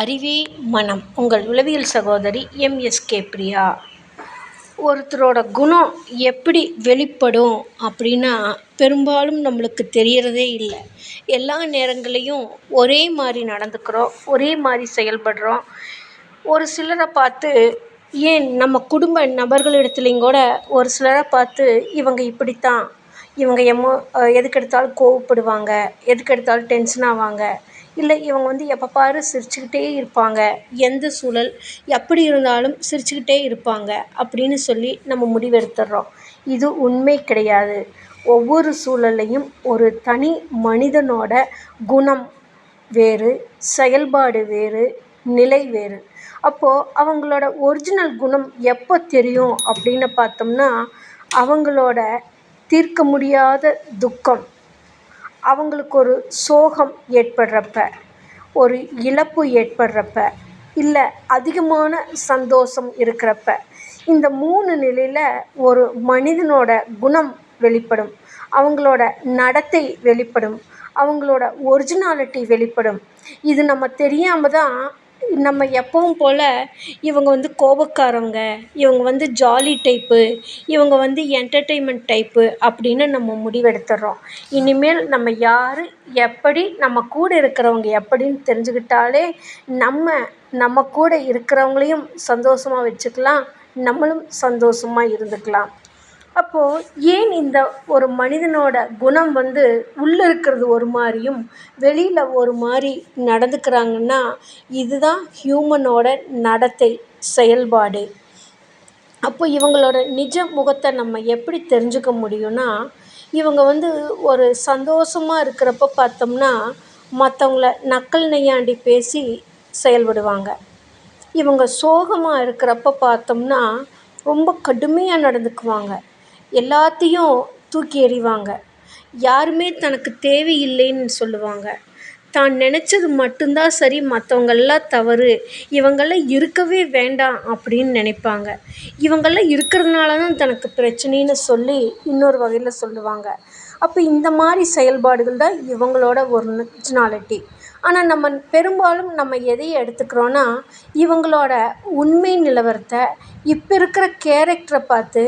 அறிவே மனம். உங்கள் உளவியல் சகோதரி எம்எஸ்கே பிரியா. ஒருத்தரோட குணம் எப்படி வெளிப்படும் அப்படின்னா பெரும்பாலும் நம்மளுக்கு தெரியறதே இல்லை. எல்லா நேரங்கள்லேயும் ஒரே மாதிரி நடந்துக்கிறோம் ஒரே மாதிரி செயல்படுறோம். ஒரு சிலரை பார்த்து ஏன் நம்ம குடும்ப நபர்களிடத்துலையும் கூட ஒரு சிலரை பார்த்து இவங்க இப்படித்தான் இவங்க எமோ எதுக்கெடுத்தாலும் கோவப்படுவாங்க எதுக்கெடுத்தாலும் டென்ஷன் ஆவாங்க இல்லை இவங்க வந்து எப்போ பாரு சிரிச்சுக்கிட்டே இருப்பாங்க. எந்த சூழல் எப்படி இருந்தாலும் சிரிச்சுக்கிட்டே இருப்பாங்க அப்படின்னு சொல்லி நம்ம முடிவெடுத்துடுறோம் இது உண்மை கிடையாது. ஒவ்வொரு சூழல்லையும் ஒரு தனி மனிதனோட குணம் வேறு செயல்பாடு வேறு நிலை வேறு. அப்போது அவங்களோட ஒரிஜினல் குணம் எப்போ தெரியும் அப்படின்னு பார்த்தோம்னா அவங்களோட தீர்க்க முடியாத துக்கம். அவங்களுக்கு ஒரு சோகம் ஏற்படுறப்ப ஒரு இழப்பு ஏற்படுறப்ப இல்லை அதிகமான சந்தோஷம் இருக்கிறப்ப இந்த மூணு நிலையில் ஒரு மனிதனோட குணம் வெளிப்படும் அவங்களோட நடத்தை வெளிப்படும் அவங்களோட ஒரிஜினாலிட்டி வெளிப்படும். இது நம்ம தெரியாமல் தான் நம்ம எப்பவும் போல் இவங்க வந்து கோபக்காரவங்க இவங்க வந்து ஜாலி டைப்பு இவங்க வந்து என்டர்டெயின்மெண்ட் டைப்பு அப்படின்னு நம்ம முடிவெடுத்துடுறோம் இனிமேல் நம்ம யார் எப்படி நம்ம கூட இருக்கிறவங்க எப்படின்னு தெரிஞ்சுக்கிட்டாலே நம்ம நம்ம கூட இருக்கிறவங்களையும் சந்தோஷமா வச்சுக்கலாம் நம்மளும் சந்தோஷமா இருந்துக்கலாம். அப்போது ஏன் இந்த ஒரு மனிதனோட குணம் வந்து உள்ளே இருக்கிறது ஒரு மாதிரியும் வெளியில் ஒரு மாதிரி நடந்துக்கிறாங்கன்னா இதுதான் ஹியூமனோட நடத்தை செயல்பாடு. அப்போ இவங்களோட நிஜ முகத்தை நம்ம எப்படி தெரிஞ்சுக்க முடியும்னா இவங்க வந்து ஒரு சந்தோஷமாக இருக்கிறப்ப பார்த்தோம்னா மற்றவங்கள நக்கல் நையாண்டி பேசி செயல்படுவாங்க. இவங்க சோகமாக இருக்கிறப்ப பார்த்தோம்னா ரொம்ப கடுமையாக நடந்துக்குவாங்க. எல்லாத்தையும் தூக்கி எறிவாங்க. யாருமே தனக்கு தேவையில்லைன்னு சொல்லுவாங்க. தான் நினச்சது மட்டும்தான் சரி மற்றவங்கெல்லாம் தவறு. இவங்கெல்லாம் இருக்கவே வேண்டாம் அப்படின்னு நினைப்பாங்க. இவங்கெல்லாம் இருக்கிறதுனால தான் தனக்கு பிரச்சனைன்னு சொல்லி இன்னொரு வகையில் சொல்லுவாங்க. அப்போ இந்த மாதிரி செயல்பாடுகள் தான் இவங்களோட ஒரிஜினாலிட்டி ஆனால் நம்ம பெரும்பாலும் நம்ம எதை எடுத்துக்கிறோன்னா இவங்களோட உண்மை நிலவரத்தை இப்போ இருக்கிற கேரக்டரை பார்த்து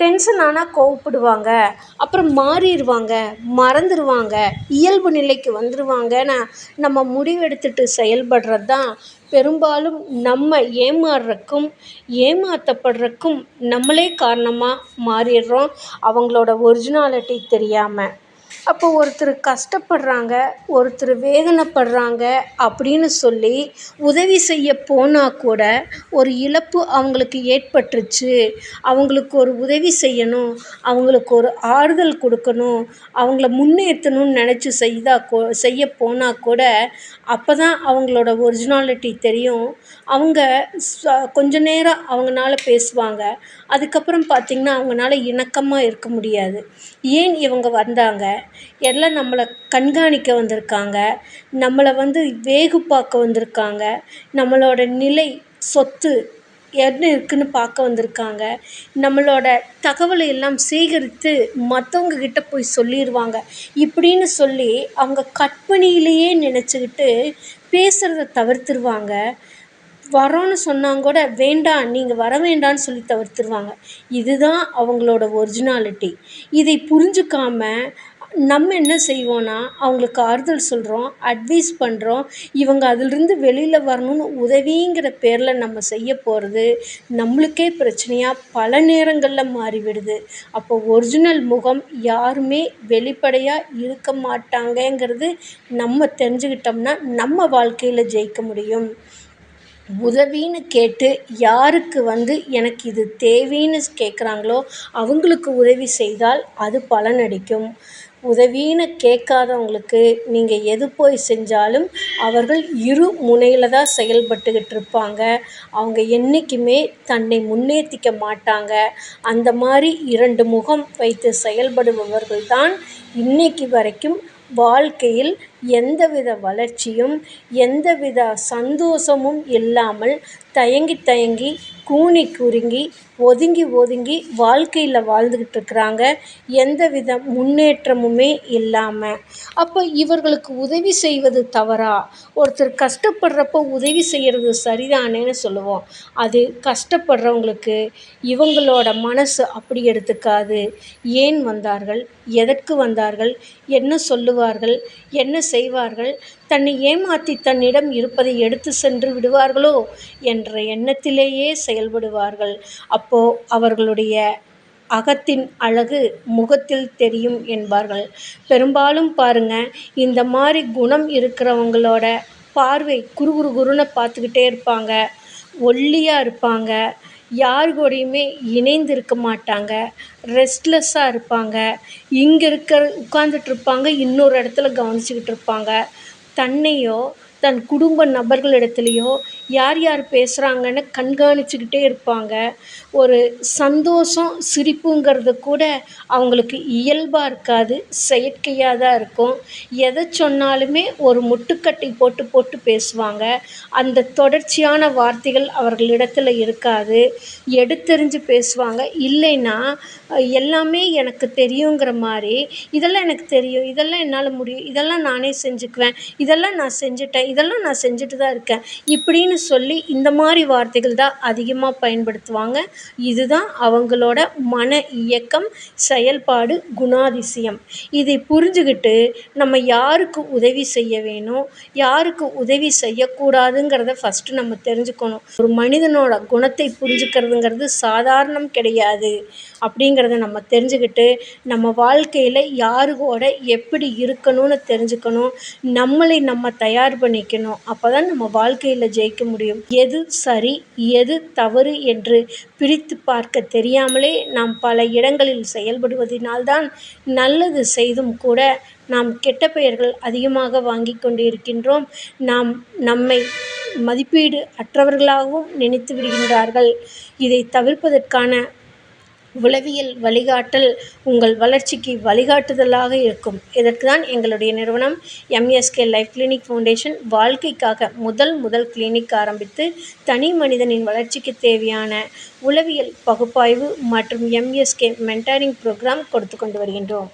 டென்ஷன் ஆனால் கோவப்படுவாங்க. அப்புறம் மாறிடுவாங்க மறந்துடுவாங்க இயல்பு நிலைக்கு வந்துடுவாங்கன்னு நம்ம முடிவெடுத்துட்டு செயல்படுறது தான் பெரும்பாலும் நம்ம ஏமாறுறக்கும் ஏமாற்றப்படுறக்கும் நம்மளே காரணமாக மாறிடுறோம். அவங்களோட ஒரிஜினாலிட்டி தெரியாமல் அப்போ ஒருத்தர் கஷ்டப்படுறாங்க ஒருத்தர் வேதனைப்படுறாங்க அப்படின்னு சொல்லி உதவி செய்ய போனால் கூட ஒரு இழப்பு அவங்களுக்கு ஏற்பட்டுருச்சு. அவங்களுக்கு ஒரு உதவி செய்யணும் அவங்களுக்கு ஒரு ஆறுதல் கொடுக்கணும் அவங்கள முன்னேற்றணும்னு நினச்சி செய்தா கொ செய்ய போனால் கூட அப்போ தான் அவங்களோட ஒரிஜினாலிட்டி தெரியும். அவங்க ச கொஞ்ச நேரம் அவங்கனால பேசுவாங்க. அதுக்கப்புறம் பார்த்திங்கன்னா அவங்கனால இணக்கமாக இருக்க முடியாது. ஏன் இவங்க வந்தாங்க? எல்லாம் நம்மளை கண்காணிக்க வந்திருக்காங்க. நம்மளை வந்து வேகு பார்க்க வந்திருக்காங்க. நம்மளோட நிலை சொத்து என்ன இருக்குதுன்னு பார்க்க வந்திருக்காங்க. நம்மளோட தகவலை எல்லாம் சேகரித்து மற்றவங்கக்கிட்ட போய் சொல்லிடுவாங்க இப்படின்னு சொல்லி அவங்க கற்பனையிலேயே நினச்சிக்கிட்டு பேசுகிறத தவிர்த்துருவாங்க. வரோன்னு சொன்னாங்க கூட வேண்டாம் நீங்கள் வர வேண்டாம்னு சொல்லி தவிர்த்துருவாங்க. இதுதான் அவங்களோட ஒரிஜினாலிட்டி இதை புரிஞ்சுக்காம நம்ம என்ன செய்வோம்னா அவங்களுக்கு ஆறுதல் சொல்கிறோம் அட்வைஸ் பண்ணுறோம் இவங்க அதிலிருந்து வெளியில் வரணும்னு உதவிங்கிற பேரில் நம்ம செய்ய போகிறது நம்மளுக்கே பிரச்சனையாக பல நேரங்களில் மாறிவிடுது. அப்போ ஒரிஜினல் முகம் யாருமே வெளிப்படையாக இருக்க மாட்டாங்கங்கிறது நம்ம தெரிஞ்சுக்கிட்டோம்னா நம்ம வாழ்க்கையில் ஜெயிக்க முடியும். உதவின்னு கேட்டு யாருக்கு வந்து எனக்கு இது தேவைன்னு கேட்குறாங்களோ அவங்களுக்கு உதவி செய்தால் அது பலனளிக்கும் உதவின்னு கேட்காதவங்களுக்கு நீங்கள் எது போய் செஞ்சாலும் அவர்கள் இரு முனையில் தான் செயல்பட்டுக்கிட்டு இருப்பாங்க. அவங்க என்றைக்குமே தன்னை முன்னேற்றிக்க மாட்டாங்க. அந்த மாதிரி இரண்டு முகம் வைத்து செயல்படுபவர்கள் தான் இன்றைக்கு வரைக்கும் வாழ்க்கையில் எந்தவித வளர்ச்சியும் எந்தவித சந்தோஷமும் இல்லாமல் தயங்கி தயங்கி கூனி குறுகி ஒதுங்கி ஒதுங்கி வாழ்க்கையில் வாழ்ந்துக்கிட்டு இருக்கிறாங்க. எந்தவித முன்னேற்றமுமே இல்லாமல் அப்போ இவர்களுக்கு உதவி செய்வது தவறா? ஒருத்தர் கஷ்டப்படுறப்போ உதவி செய்கிறது சரிதானேன்னு சொல்லுவோம். அது கஷ்டப்படுறவங்களுக்கு இவங்களோட மனசு அப்படி எடுத்துக்காது. ஏன் வந்தார்கள்? எதற்கு வந்தார்கள்? என்ன சொல்லுவார்கள்? என்ன செய்வார்கள். தன்னை ஏமாற்றி தன்னிடம் இருப்பதை எடுத்து சென்று விடுவார்களோ என்ற எண்ணத்திலேயே செயல்படுவார்கள். அப்போ அவர்களுடைய அகத்தின் அழகு முகத்தில் தெரியும் என்பார்கள். பெரும்பாலும் பாருங்க இந்த மாதிரி குணம் இருக்கிறவங்களோட பார்வை குறு குறு குருன்னு பார்த்துக்கிட்டே இருப்பாங்க. ஒல்லியாக இருப்பாங்க. யார் கூடயுமே இணைந்து இருக்க மாட்டாங்க. ரெஸ்ட்லெஸ்ஸாக இருப்பாங்க. இங்கே இருக்கிற உட்காந்துட்டு இருப்பாங்க. இன்னொரு இடத்துல கவனிச்சிக்கிட்டு இருப்பாங்க. தன்னையோ தன் குடும்ப நபர்களிடத்துலையோ யார் யார் பேசுகிறாங்கன்னு கண்காணிச்சுக்கிட்டே இருப்பாங்க. ஒரு சந்தோஷம் சிரிப்புங்கிறது கூட அவங்களுக்கு இயல்பாக இருக்காது செயற்கையாக தான் இருக்கும். எதை சொன்னாலுமே ஒரு முட்டுக்கட்டை போட்டு போட்டு பேசுவாங்க. அந்த தொடர்ச்சியான வார்த்தைகள் அவர்களிடத்தில் இருக்காது. எடுத்தெறிஞ்சு பேசுவாங்க. இல்லைன்னா எல்லாமே எனக்கு தெரியுங்கிற மாதிரி இதெல்லாம் எனக்கு தெரியும் இதெல்லாம் என்னால் முடியும் இதெல்லாம் நானே செஞ்சுக்குவேன் இதெல்லாம் நான் செஞ்சுட்டேன் இதெல்லாம் நான் செஞ்சுட்டு தான் இருக்கேன். இப்படின்னு சொல்லி இந்த மாதிரி வார்த்தைகள் தான் அதிகமாக பயன்படுத்துவாங்க. இதுதான் அவங்களோட மன இயக்கம் செயல்பாடு குணாதிசயம். இதை புரிஞ்சுக்கிட்டு நம்ம யாருக்கு உதவி செய்ய வேணும் யாருக்கு உதவி செய்யக்கூடாதுங்கிறத ஃபஸ்ட்டு நம்ம தெரிஞ்சுக்கணும். ஒரு மனிதனோட குணத்தை புரிஞ்சுக்கிறதுங்கிறது சாதாரணம் கிடையாது அப்படிங்கிறத நம்ம தெரிஞ்சுக்கிட்டு நம்ம வாழ்க்கையில் யாருகோட எப்படி இருக்கணும்னு தெரிஞ்சுக்கணும். நம்மளை நம்ம தயார் பண்ணி பண்ணிக்கணும் அப்போ தான் நம்ம வாழ்க்கையில் ஜெயிக்க முடியும். எது சரி எது தவறு என்று பிரித்து பார்க்க தெரியாமலே நாம் பல இடங்களில் செயல்படுவதினால்தான் நல்லது செய்தும் கூட நாம் கெட்ட பெயர்கள் அதிகமாக வாங்கி கொண்டு இருக்கின்றோம் நாம் நம்மை மதிப்பீடு அற்றவர்களாகவும் நினைத்து விடுகின்றார்கள். இதை தவிர்ப்பதற்கான உளவியல் வழிகாட்டல் உங்கள் வளர்ச்சிக்கு வழிகாட்டுதலாக இருக்கும். இதற்கு தான் எங்களுடைய நிறுவனம் எம்எஸ்கே லைஃப் கிளினிக் ஃபவுண்டேஷன் வாழ்க்கைக்காக முதல் முதல் கிளினிக் ஆரம்பித்து தனி மனிதனின் வளர்ச்சிக்கு தேவையான உளவியல் பகுப்பாய்வு மற்றும் எம்எஸ்கே மென்டாரிங் ப்ரோக்ராம் கொடுத்து கொண்டு வருகின்றோம்.